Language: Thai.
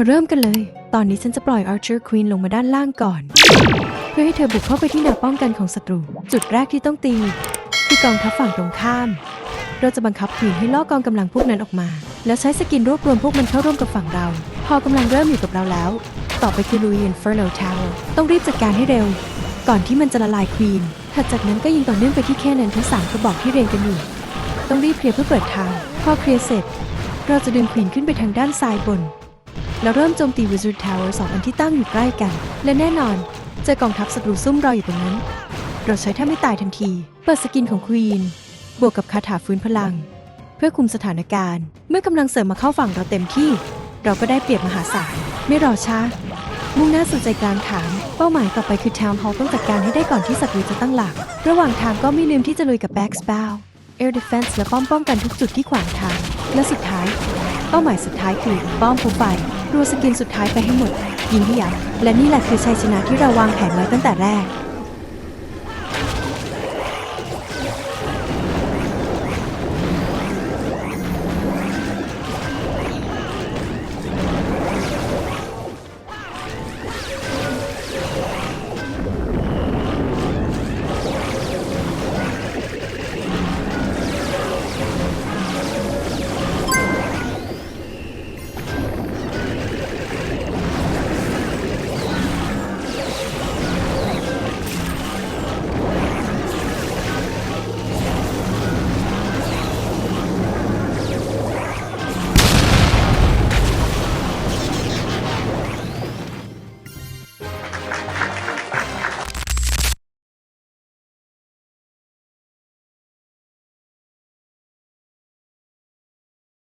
มาเริ่มกันเลย ตอนนี้ฉันจะปล่อย Archer Queen ลงมาด้านล่างก่อน เพื่อให้เธอบุกเข้าไปที่แนวป้องกันของศัตรู จุดแรกที่ต้องตี คือกองทัพฝั่งตรงข้าม เราจะบังคับควีนให้ล่อกองกำลังพวกนั้นออกมา แล้วใช้สกินรวบรวมพวกมันเข้าร่วมกับฝั่งเรา พอกำลังเริ่มอยู่กับเราแล้ว ต่อไปคือ Louis Inferno Tower ต้องรีบจัดการให้เร็ว ก่อนที่มันจะละลายควีนถัดจากนั้นก็ยิงต่อเนื่องไปที่แค่นั้นทั้งสามกระบอกที่เรียงกันอยู่ต้องรีบเคลียร์เพื่อเปิดทาง พอเคลียร์เสร็จ เราจะดึงควีนขึ้นไปทางด้านซ้ายบน แล้วเริ่มโจมตี Wizard Tower สองอันที่ตั้งอยู่ใกล้กัน และแน่นอน เจอกองทัพศัตรูซุ่มรออยู่ตรงนั้น เราใช้แทบไม่ตายทันที เปิดสกินของควีนบวกกับคาถาฟื้นพลัง เพื่อคุมสถานการณ์ เมื่อกำลังเสริมมาเข้าฝั่งเราเต็มที่ เราก็ได้เปรียบมหาศาลไม่รอช้า มุ่งหน้าสู่ใจกลางฐานเป้าหมายต่อไปคือ Town Hall ต้องจัดการให้ได้ก่อนที่ศัตรูจะตั้งหลัก ระหว่างทางก็ไม่ลืมที่จะลุยกับ Back Spout Air Defense และป้อมป้องกันทุกจุดที่ขวางทาง และสุดท้าย เป้าหมายสุดท้ายคือป้อมภูไฟ รัวสกินสุดท้ายไปให้หมด ยิงให้ยับและนี่แหละคือชัยชนะที่เราวางแผนไว้ตั้งแต่แรก